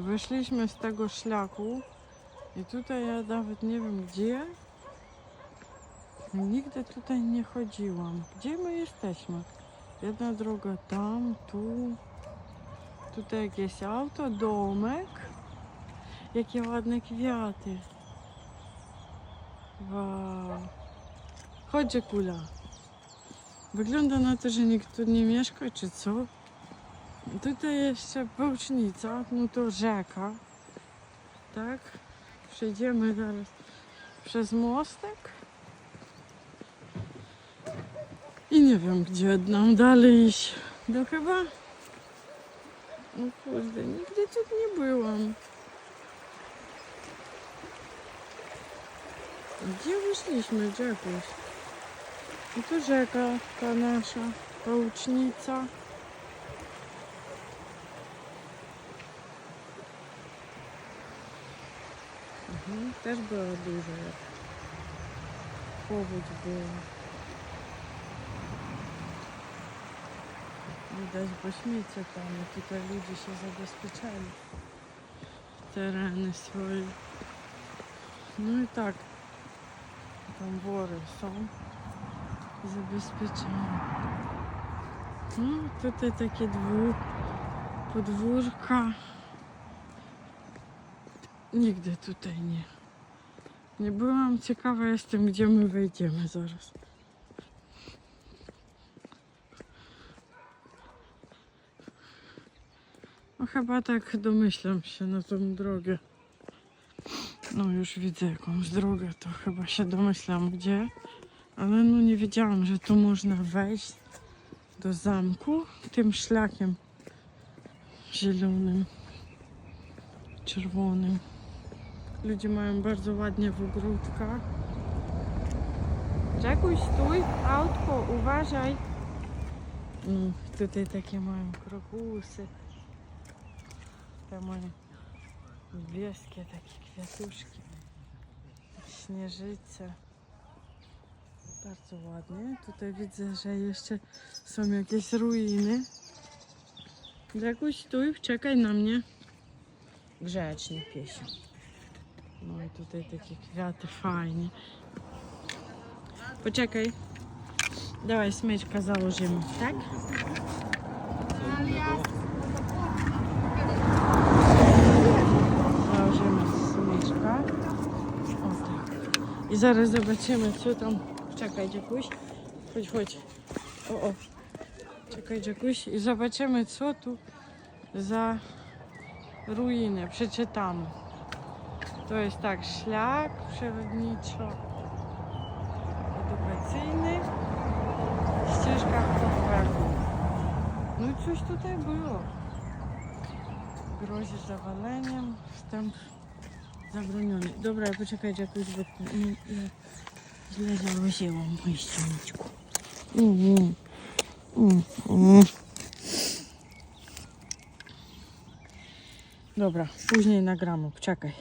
Wyszliśmy z tego szlaku i tutaj ja nawet nie wiem gdzie. Nigdy tutaj nie chodziłam. Gdzie my jesteśmy? Jedna droga tam, tu. Tutaj jakieś auto, domek. Jakie ładne kwiaty. Wow. Chodź, kula. Wygląda na to, że nikt tu nie mieszka, czy co? Tutaj jeszcze Bełcznica, no to rzeka. Tak? Przejdziemy zaraz przez mostek. I nie wiem, gdzie nam dalej iść. No chyba... No kurde, nigdy tu nie byłam. Gdzie wyszliśmy, Jackuś? No to rzeka ta nasza, Bełcznica. Mhm, też była duża, jak powódź była. Widać bośnice tam i tutaj ludzie się zabezpieczali. Tereny swoje. No i tak. Tam wory są zabezpieczone. No tutaj takie dwu, podwórka. Nigdy tutaj nie. Nie byłam ciekawa jestem, gdzie my wejdziemy zaraz. No chyba tak domyślam się na tą drogę. No już widzę jakąś drogę, to chyba się domyślam gdzie. Ale no nie wiedziałam, że tu można wejść do zamku tym szlakiem zielonym, czerwonym. Ludzie mają bardzo ładnie w ogródkach. Czegoś stój, autko, uważaj. No, tutaj takie mają krokusy. Te moje niebieskie takie kwiatuszki. Śnieżyce. Bardzo ładnie. Tutaj widzę, że jeszcze są jakieś ruiny. Jakuś stój, czekaj na mnie. Grzecznie piesio. Tutaj takie kwiaty fajnie. Poczekaj. Dawaj smyczka założymy, tak? Założymy smyczka. O tak. I zaraz zobaczymy, co tam. Czekaj, Dziekuś. Chodź, chodź. O, o. Czekaj, Dziekuś. I zobaczymy, co tu za ruiny. Przeczytamy. To jest tak, szlak przyrodniczo edukacyjny, ścieżka po parku. No i coś tutaj było. Grozi zawaleniem, wstęp zabroniony. Dobra, poczekaj, jakoś, bo nie, nie, źle założyłam moje słoniczku. Mm, mm, mm. Dobra, później nagramy, poczekaj.